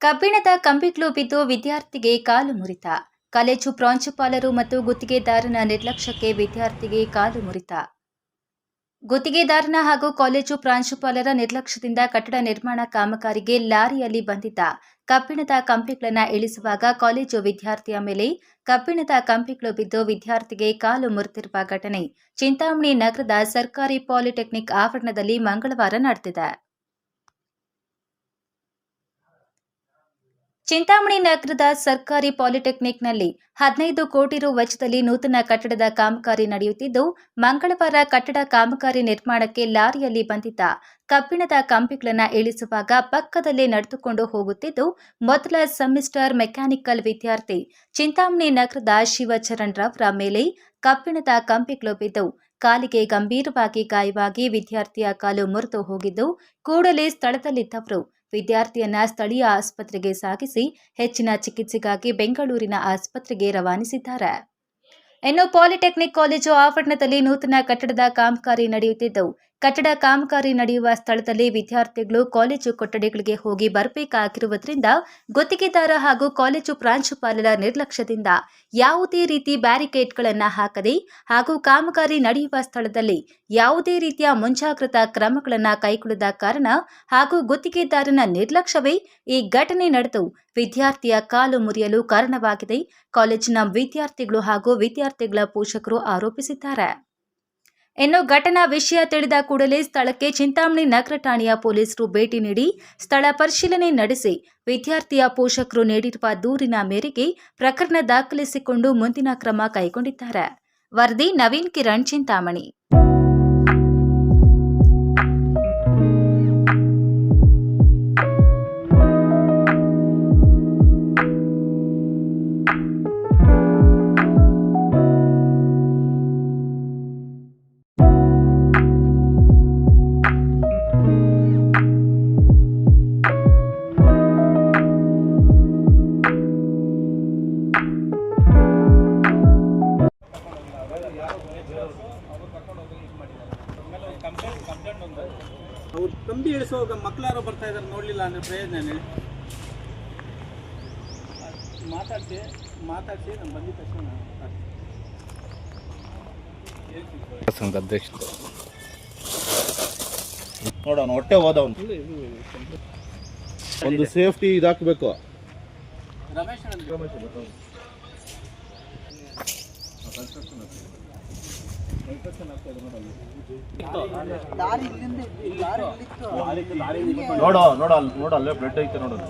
ಕಬ್ಬಿಣದ ಕಂಬಿಗಳು ಬಿದ್ದು ವಿದ್ಯಾರ್ಥಿಗೆ ಕಾಲು ಮುರಿತ. ಕಾಲೇಜು ಪ್ರಾಂಶುಪಾಲರು ಮತ್ತು ಗುತ್ತಿಗೆದಾರನ ನಿರ್ಲಕ್ಷ್ಯಕ್ಕೆ ವಿದ್ಯಾರ್ಥಿಗೆ ಕಾಲು ಮುರಿತ. ಗುತ್ತಿಗೆದಾರನ ಹಾಗೂ ಕಾಲೇಜು ಪ್ರಾಂಶುಪಾಲರ ನಿರ್ಲಕ್ಷ್ಯದಿಂದ ಕಟ್ಟಡ ನಿರ್ಮಾಣ ಕಾಮಗಾರಿಗೆ ಲಾರಿಯಲ್ಲಿ ಬಂದಿದ್ದ ಕಬ್ಬಿಣದ ಕಂಬಿಗಳನ್ನು ಇಳಿಸುವಾಗ ಕಾಲೇಜು ವಿದ್ಯಾರ್ಥಿಯ ಮೇಲೆ ಕಬ್ಬಿಣದ ಕಂಬಿಗಳು ಬಿದ್ದು ವಿದ್ಯಾರ್ಥಿಗೆ ಕಾಲು ಮುರಿತಿರುವ ಘಟನೆ. ಚಿಂತಾಮಣಿ ನಗರದ ಸರ್ಕಾರಿ ಪಾಲಿಟೆಕ್ನಿಕ್ ಆವರಣದಲ್ಲಿ ಮಂಗಳವಾರ ನಡೆದಿದೆ. ಚಿಂತಾಮಣಿ ನಗರದ ಸರ್ಕಾರಿ ಪಾಲಿಟೆಕ್ನಿಕ್ನಲ್ಲಿ ಹದಿನೈದು ಕೋಟಿ ರು ವೆಚ್ಚದಲ್ಲಿ ನೂತನ ಕಟ್ಟಡದ ಕಾಮಗಾರಿ ನಡೆಯುತ್ತಿದ್ದು, ಮಂಗಳವಾರ ಕಟ್ಟಡ ಕಾಮಗಾರಿ ನಿರ್ಮಾಣಕ್ಕೆ ಲಾರಿಯಲ್ಲಿ ಬಂದಿದ್ದ ಕಬ್ಬಿಣದ ಕಂಬಿಗಳನ್ನು ಇಳಿಸುವಾಗ ಪಕ್ಕದಲ್ಲೇ ನಡೆದುಕೊಂಡು ಹೋಗುತ್ತಿದ್ದು, ಮೊದಲ ಸೆಮಿಸ್ಟರ್ ಮೆಕ್ಯಾನಿಕಲ್ ವಿದ್ಯಾರ್ಥಿ ಚಿಂತಾಮಣಿ ನಗರದ ಶಿವಚರಣ್ ರವರ ಮೇಲೆ ಕಬ್ಬಿಣದ ಕಂಬಿಗಳು ಬಿದ್ದು, ಕಾಲಿಗೆ ಗಂಭೀರವಾಗಿ ಗಾಯವಾಗಿ ವಿದ್ಯಾರ್ಥಿಯ ಕಾಲು ಮುರಿದು ಹೋಗಿದ್ದು, ಕೂಡಲೇ ಸ್ಥಳದಲ್ಲಿದ್ದವರು ವಿದ್ಯಾರ್ಥಿಯನ್ನ ಸ್ಥಳೀಯ ಆಸ್ಪತ್ರೆಗೆ ಸಾಗಿಸಿ ಹೆಚ್ಚಿನ ಚಿಕಿತ್ಸೆಗಾಗಿ ಬೆಂಗಳೂರಿನ ಆಸ್ಪತ್ರೆಗೆ ರವಾನಿಸಿದ್ದಾರೆ. ಇನ್ನು ಪಾಲಿಟೆಕ್ನಿಕ್ ಕಾಲೇಜು ಆವರಣದಲ್ಲಿ ನೂತನ ಕಟ್ಟಡದ ಕಾಮಗಾರಿ ನಡೆಯುತ್ತಿದ್ದು ಕಟ್ಟಡ ಕಾಮಗಾರಿ ನಡೆಯುವ ಸ್ಥಳದಲ್ಲಿ ವಿದ್ಯಾರ್ಥಿಗಳು ಕಾಲೇಜು ಕೊಠಡಿಗಳಿಗೆ ಹೋಗಿ ಬರಬೇಕಾಗಿರುವುದರಿಂದ ಗುತ್ತಿಗೆದಾರ ಹಾಗೂ ಕಾಲೇಜು ಪ್ರಾಂಶುಪಾಲರ ನಿರ್ಲಕ್ಷ್ಯದಿಂದ ಯಾವುದೇ ರೀತಿ ಬ್ಯಾರಿಕೇಡ್ಗಳನ್ನು ಹಾಕದೆ ಹಾಗೂ ಕಾಮಗಾರಿ ನಡೆಯುವ ಸ್ಥಳದಲ್ಲಿ ಯಾವುದೇ ರೀತಿಯ ಮುಂಜಾಗ್ರತಾ ಕ್ರಮಗಳನ್ನು ಕೈಗೊಳ್ಳದ ಕಾರಣ ಹಾಗೂ ಗುತ್ತಿಗೆದಾರನ ನಿರ್ಲಕ್ಷ್ಯವೇ ಈ ಘಟನೆ ನಡೆದು ವಿದ್ಯಾರ್ಥಿಯ ಕಾಲು ಮುರಿಯಲು ಕಾರಣವಾಗಿದೆ. ಕಾಲೇಜಿನ ವಿದ್ಯಾರ್ಥಿಗಳು ಹಾಗೂ ವಿದ್ಯಾರ್ಥಿಗಳ ಪೋಷಕರು ಆರೋಪಿಸಿದ್ದಾರೆ. ಇನ್ನು ಘಟನಾ ವಿಷಯ ತಿಳಿದ ಕೂಡಲೇ ಸ್ಥಳಕ್ಕೆ ಚಿಂತಾಮಣಿ ನಗರ ಠಾಣೆಯ ಪೊಲೀಸರು ಭೇಟಿ ನೀಡಿ ಸ್ಥಳ ಪರಿಶೀಲನೆ ನಡೆಸಿ ವಿದ್ಯಾರ್ಥಿಯ ಪೋಷಕರು ನೀಡಿರುವ ದೂರಿನ ಮೇರೆಗೆ ಪ್ರಕರಣ ದಾಖಲಿಸಿಕೊಂಡು ಮುಂದಿನ ಕ್ರಮ ಕೈಗೊಂಡಿದ್ದಾರೆ. ವರದಿ ನವೀನ್ ಕಿರಣ್ ಚಿಂತಾಮಣಿ. ಅವ್ರು ಕಂಬಿ ಇಳಿಸುವಾಗ ಮಕ್ಕಳಾರು ಬರ್ತಾ ಇದ್ದಾರೆ ನೋಡಲಿಲ್ಲ ಅಂದ್ರೆ ಪ್ರಯೋಜನ ಹೇಳಿ ಮಾತಾಡಿಸಿ ಮಾತಾಡಿಸಿ ನಾನು ಬಂದಿದ್ದ ತಕ್ಷಣ. ಸಂಘ ಅಧ್ಯಕ್ಷರು. ನೋಡೋಣ ಹೊಟ್ಟೆ ಹೋದವನು. ಒಂದು ಸೇಫ್ಟಿ ಇದಾಕಬೇಕು. ರಮೇಶ್ ನೋಡೋ ನೋಡ ನೋಡ ಅಲ್ಲೇ ಬ್ಲಡ್ ಐತೆ ನೋಡೋದು